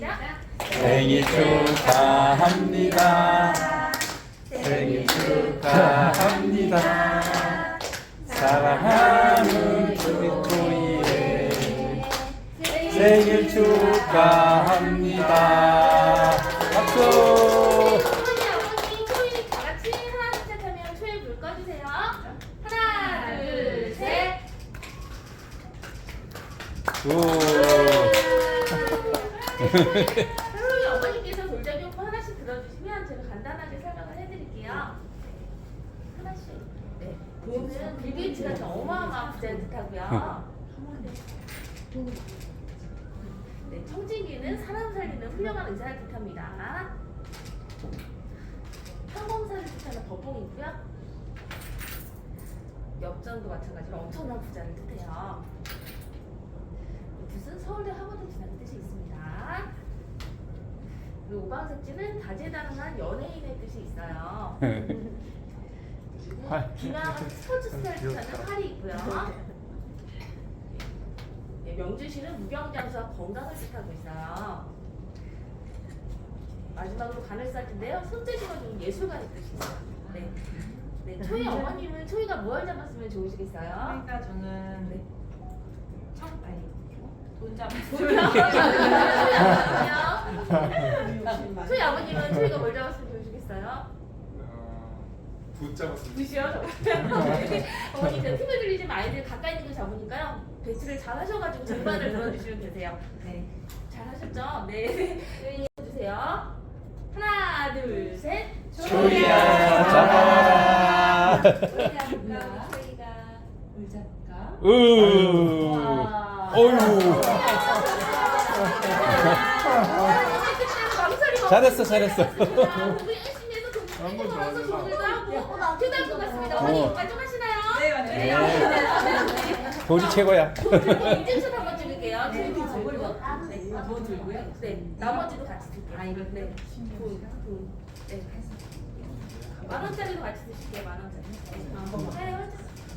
시작. 생일 축하합니다. 생일 축하합니다. 사랑하는 토이의 생일 축하합니다. 박수! 셋. 오. 초이 어머니께서 돌잡이 용품 하나씩 들어주시면 제가 간단하게 설명을 해드릴게요. 하나씩. 네. 돈은 빌 게이츠 같은 어마어마한 부자인 듯하고요. 네, 청진기는 사람 살리는 훌륭한 의사를 뜻합니다. 평범사를 뜻하는 법봉이고요. 엽전도 마찬가지로 엄청난 부자를 뜻해요. 붓은 서울대 학원을 지나는 뜻이 있습니다. 그리고 오방색지는 다재다능한 연예인의 뜻이 있어요. 활. 비나가 스포츠 스타를 뜻하는 활이 있고요. 네, 명주시는 무병장수와 건강을 뜻하고 있어요. 마지막으로 텐데요. 손재주가 좋은 예술가의 뜻이 있어요. 네. 네, 초이 어머님은 초이가 무얼 잡았으면 좋으시겠어요? 그러니까 저는 네. 잡고 초이 초이 아버님은 초이가 뭘 잡았으면 좋으시겠어요? 붙잡았습니다. 굿이요, 어머니 그 팁을 드리지만 아이들 가까이 있는 거 잡으니까요. 배치를 잘 하셔가지고 절반을 들어주시면 되세요. 네. 잘 하셨죠? 네. 조용히 해주세요. 하나, 둘, 셋. 초이야 잡아라. 초이가 초이가 물 잡을까? 으. 와. 어휴. 잘했어, 잘했어. 것 같습니다. 어머니 어. 만족하시나요? 네 최고야. 인증샷 한번 찍을게요. 네. 네. 아, 들고요? 네. 나머지도 같이 드릴게요. 아, 이거 네. 돈, 돈. 네. 만 원짜리도 같이 드실게요. 만 원짜리.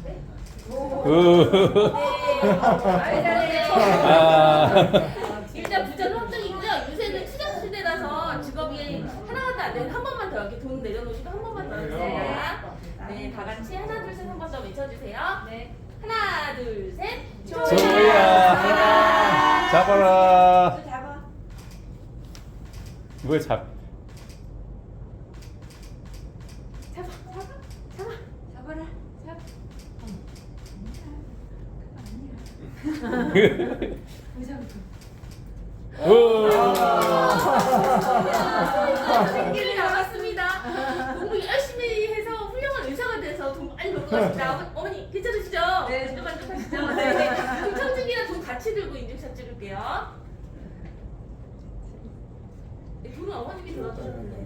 네. 네. 으. 네. 아. 일단 부자는 확정이고요. 요새는 투자 시대라서 직업이 하나도 안 되는 한 번만 더 이렇게 돈 내려놓으시고 한 번만 더 해주세요. 네, 다 같이 하나 둘 셋 한 번 더 외쳐주세요. 네. 하나 둘 셋. 초이야 잡아라. 또 잡아. 뭘 잡? 잡아 잡아 잡아. 잡아라. 잡. 의자부터. 생기를 나왔습니다. 공부 열심히 해서 훌륭한 의사가 돼서 돈 많이 벌것 같습니다. 어머- 어머니 괜찮으시죠? 네. 만족 만족하시죠? 네. 그럼 청진기랑 돈 같이 들고 인증샷 찍을게요. 네, 돈은 어머님이 들어주셨는데.